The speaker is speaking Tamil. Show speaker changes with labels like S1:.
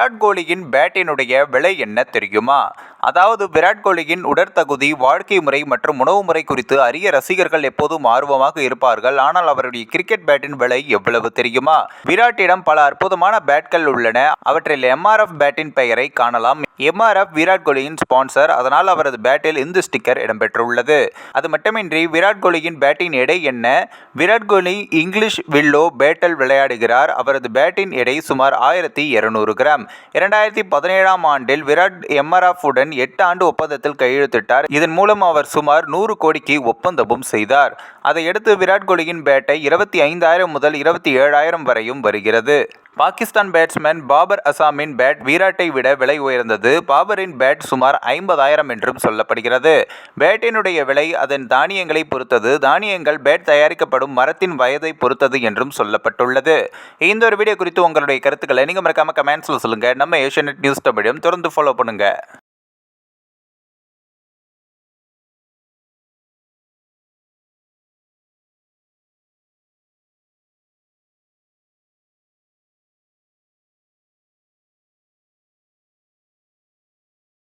S1: விராட் கோலியின் பேட்டினுடைய விலை என்ன தெரியுமா? அதாவது விராட் கோலியின் உடற்தகுதி வாழ்க்கை முறை மற்றும் உணவு முறை குறித்து அரிய ரசிகர்கள் எப்போதும் ஆர்வமாக இருப்பார்கள். ஆனால் அவருடைய கிரிக்கெட் பேட்டின் விலை எவ்வளவு தெரியுமா? விராட்டிடம் பல அற்புதமான பேட்கள் உள்ளன. அவற்றில் எம்ஆர்எஃப் பேட்டின் பெயரை காணலாம். எம்ஆர்எஃப் விராட் கோலியின் ஸ்பான்சர் அதனால் அவரது பேட்டில் இந்த ஸ்டிக்கர் இடம்பெற்றுள்ளது. அது மட்டுமின்றி விராட் கோலியின் பேட்டின் எடை என்ன? விராட் கோலி இங்கிலீஷ் வில்லோ பேட்டில் விளையாடுகிறார். அவரது பேட்டின் எடை சுமார் ஆயிரத்தி இருநூறு கிராம். இரண்டாயிரத்தி பதினேழாம் ஆண்டில் விராட் எம்ஆர்எஃப் உடன் எட்டு ஆண்டு ஒப்பந்தத்தில் கையெழுத்திட்டார். இதன் மூலம் அவர் சுமார் நூறு கோடிக்கு ஒப்பந்தமும் செய்தார். அதையடுத்து விராட் கோலியின் பேட்டை இருபத்தி ஐந்தாயிரம் முதல் இருபத்தி ஏழாயிரம் வரையும் வருகிறது. பாகிஸ்தான் பேட்ஸ்மேன் பாபர் அசாமின் பேட் வீராட்டை விட விலை உயர்ந்தது. பாபரின் பேட் சுமார் ஐம்பதாயிரம் என்றும் சொல்லப்படுகிறது. பேட்டினுடைய விலை அதன் தானியங்களை பொறுத்தது. தானியங்கள் பேட் தயாரிக்கப்படும் மரத்தின் வயதை பொறுத்தது என்றும் சொல்லப்பட்டுள்ளது. இந்த ஒரு வீடியோ குறித்து உங்களுடைய கருத்துக்களை நீங்கள் மறக்காம கமெண்ட்ஸில் சொல்லுங்கள் நம்ம ஏஷியநெட் நியூஸ் தமிழும் தொடர்ந்து ஃபாலோ பண்ணுங்கள்